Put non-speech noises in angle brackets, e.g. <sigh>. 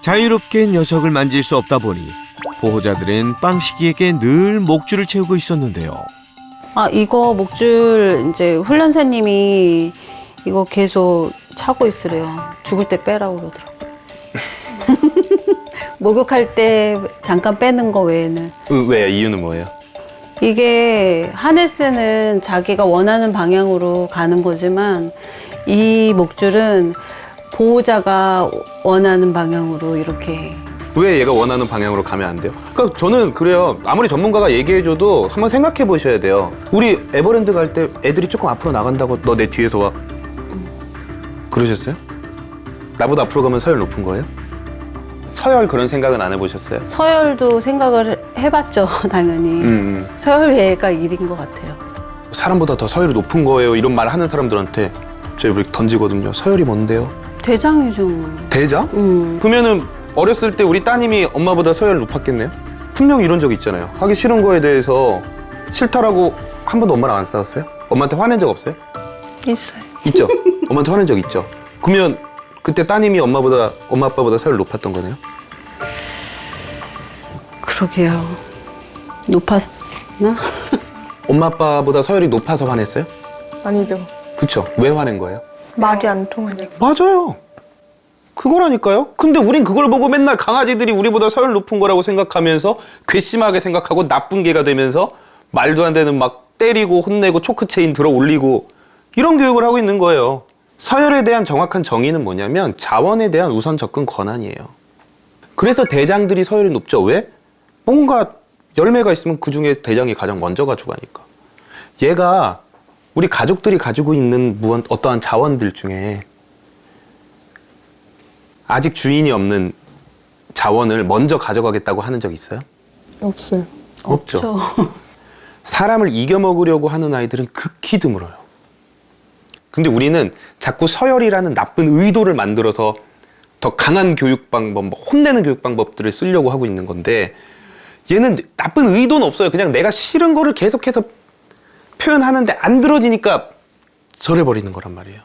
자유롭게 녀석을 만질 수 없다 보니 보호자들은 빵식이에게 늘 목줄을 채우고 있었는데요. 아 이거 목줄 이제 훈련사님이 이거 계속 차고 있으래요. 죽을 때 빼라고 그러더라고요. <laughs> 목욕할 때 잠깐 빼는 거 외에는 왜 이유는 뭐예요? 이게 하네스는 자기가 원하는 방향으로 가는 거지만 이 목줄은 보호자가 원하는 방향으로 이렇게 왜 얘가 원하는 방향으로 가면 안 돼요? 그러니까 저는 그래요. 아무리 전문가가 얘기해줘도 한번 생각해 보셔야 돼요. 우리 에버랜드 갈 때 애들이 조금 앞으로 나간다고 너 내 뒤에서 와. 그러셨어요? 나보다 앞으로 가면 서열 높은 거예요? 서열 그런 생각은 안 해보셨어요? 서열도 생각을 해봤죠 <laughs> 당연히 음, 음. 서열 얘가 일인 것 같아요. 사람보다 더 서열이 높은 거예요. 이런 말 하는 사람들한테 제가 이렇게 던지거든요. 서열이 뭔데요? 대장이죠. 대장? 음. 그러면은 어렸을 때 우리 따님이 엄마보다 서열 높았겠네요? 분명히 이런 적 있잖아요. 하기 싫은 거에 대해서 싫다라고 한 번도 엄마랑 안 싸웠어요? 엄마한테 화낸 적 없어요? 있어요. 있죠? 엄마한테 화낸 적 있죠? 그러면 그때 따님이 엄마보다 엄마 아빠보다 서열 높았던 거네요? 그러게요. 높았나? 엄마 아빠보다 서열이 높아서 화냈어요? 아니죠. 그쵸? 왜 화낸 거예요? 말이 안 통하니까. 맞아요. 그거라니까요. 근데 우린 그걸 보고 맨날 강아지들이 우리보다 서열 높은 거라고 생각하면서 괘씸하게 생각하고 나쁜 개가 되면서 말도 안 되는 막 때리고 혼내고 초크체인 들어 올리고 이런 교육을 하고 있는 거예요. 서열에 대한 정확한 정의는 뭐냐면 자원에 대한 우선 접근 권한이에요. 그래서 대장들이 서열이 높죠. 왜? 뭔가 열매가 있으면 그 중에 대장이 가장 먼저 가져가니까. 얘가 우리 가족들이 가지고 있는 무언 어떠한 자원들 중에 아직 주인이 없는 자원을 먼저 가져가겠다고 하는 적 있어요? 없어요. 없죠. 저 <laughs> 사람을 이겨먹으려고 하는 아이들은 극히 드물어요. 근데 우리는 자꾸 서열이라는 나쁜 의도를 만들어서 더 강한 교육 방법, 뭐 혼내는 교육 방법들을 쓰려고 하고 있는 건데 얘는 나쁜 의도는 없어요. 그냥 내가 싫은 거를 계속해서 표현하는데 안 들어지니까 절해버리는 거란 말이에요.